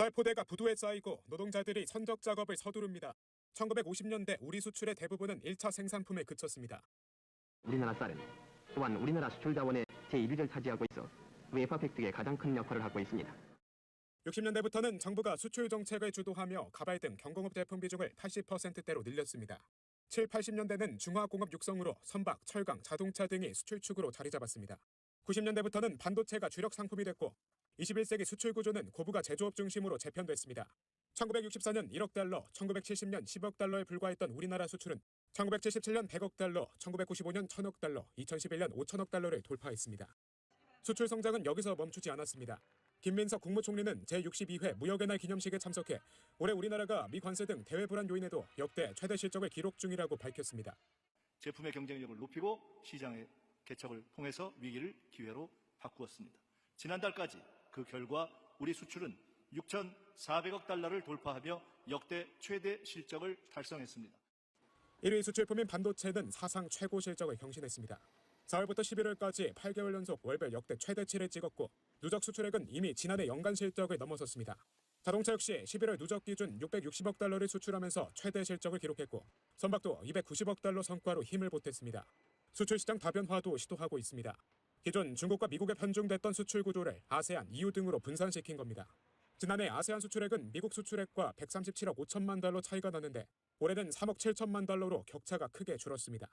쌀포대가 부두에 쌓이고 노동자들이 선적 작업을 서두릅니다. 1950년대 우리 수출의 대부분은 1차 생산품에 그쳤습니다. 우리나라 쌀은 또한 우리나라 수출 자원의 제1위를 차지하고 있어 외화 획득에 가장 큰 역할을 하고 있습니다. 60년대부터는 정부가 수출 정책을 주도하며 가발 등 경공업 제품 비중을 80%대로 늘렸습니다. 7, 80년대는 중화공업 육성으로 선박, 철강, 자동차 등이 수출축으로 자리 잡았습니다. 90년대부터는 반도체가 주력 상품이 됐고 21세기 수출 구조는 고부가 제조업 중심으로 재편됐습니다. 1964년 1억 달러, 1970년 10억 달러에 불과했던 우리나라 수출은 1977년 100억 달러, 1995년 1000억 달러, 2011년 5천억 달러를 돌파했습니다. 수출 성장은 여기서 멈추지 않았습니다. 김민석 국무총리는 제62회 무역의 날 기념식에 참석해 올해 우리나라가 미 관세 등 대외 불안 요인에도 역대 최대 실적을 기록 중이라고 밝혔습니다. 제품의 경쟁력을 높이고 시장의 개척을 통해서 위기를 기회로 바꾸었습니다. 지난달까지 그 결과 우리 수출은 6,400억 달러를 돌파하며 역대 최대 실적을 달성했습니다. 1위 수출품인 반도체 는 사상 최고 실적을 경신했습니다. 4월부터 11월까지 8개월 연속 월별 역대 최대치를 찍었고 누적 수출액은 이미 지난해 연간 실적을 넘어섰습니다. 자동차 역시 11월 누적 기준 660억 달러를 수출하면서 최대 실적을 기록했고 선박도 290억 달러 성과로 힘을 보탰습니다. 수출 시장 다변화도 시도하고 있습니다. 기존 중국과 미국에 편중됐던 수출 구조를 아세안, EU 등으로 분산시킨 겁니다. 지난해 아세안 수출액은 미국 수출액과 137억 5천만 달러 차이가 나는데 올해는 3억 7천만 달러로 격차가 크게 줄었습니다.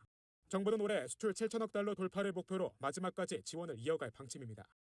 정부는 올해 수출 7천억 달러 돌파를 목표로 마지막까지 지원을 이어갈 방침입니다.